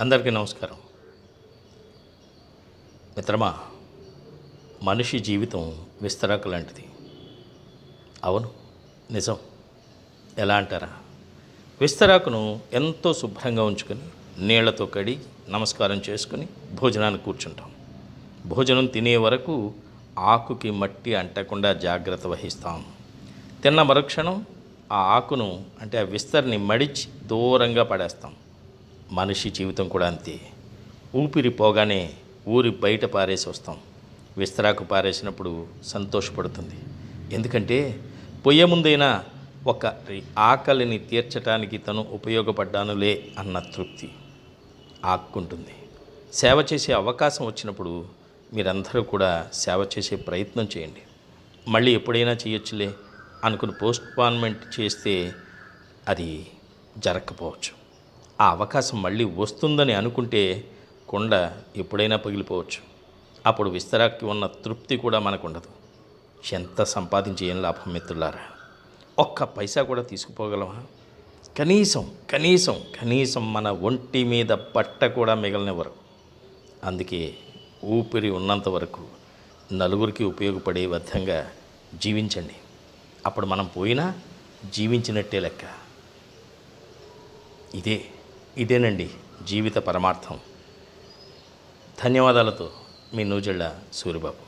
అందరికీ నమస్కారం. మిత్రమా మనిషి జీవితం విస్తరాకు లాంటిది. అవును నిజం. ఎలా అంటారా? విస్తరాకును ఎంతో శుభ్రంగా ఉంచుకొని నీళ్ళతో కడిగి నమస్కారం చేసుకుని భోజనానికి కూర్చుంటాం. భోజనం తినే వరకు ఆకుకి మట్టి అంటకుండా జాగ్రత్త వహిస్తాం. తిన్న మరుక్షణం ఆ ఆకును అంటే ఆ విస్తరిని మడిచి దూరంగా పడేస్తాం. మనిషి జీవితం కూడా అంతే. ఊపిరి పోగానే ఊరి బయట పారేసి వస్తాం. విస్తరాకు పారేసినప్పుడు సంతోషపడుతుంది. ఎందుకంటే పొయ్యే ముందైనా ఒక ఆకలిని తీర్చటానికి తను ఉపయోగపడ్డానులే అన్న తృప్తి ఆక్కుంటుంది. సేవ చేసే అవకాశం వచ్చినప్పుడు మీరందరూ కూడా సేవ చేసే ప్రయత్నం చేయండి. మళ్ళీ ఎప్పుడైనా చేయొచ్చులే అనుకుని పోస్ట్పాన్మెంట్ చేస్తే అది జరగకపోవచ్చు. ఆ అవకాశం మళ్ళీ వస్తుందని అనుకుంటే కొండ ఎప్పుడైనా పగిలిపోవచ్చు. అప్పుడు విస్తరాకి ఉన్న తృప్తి కూడా మనకుండదు. ఎంత సంపాదించి ఏం లాభం మిత్రులారా? ఒక్క పైసా కూడా తీసుకుపోగలమా? కనీసం కనీసం కనీసం మన ఒంటి మీద బట్ట కూడా మిగలనివ్వరు. అందుకే ఊపిరి ఉన్నంత వరకు నలుగురికి ఉపయోగపడే విధంగా జీవించండి. అప్పుడు మనం పోయినా జీవించినట్టే లెక్క. ఇదే ఇదేనండి జీవిత పరమార్థం. ధన్యవాదాలతో మీ నూజిళ్ళ సూరిబాబు.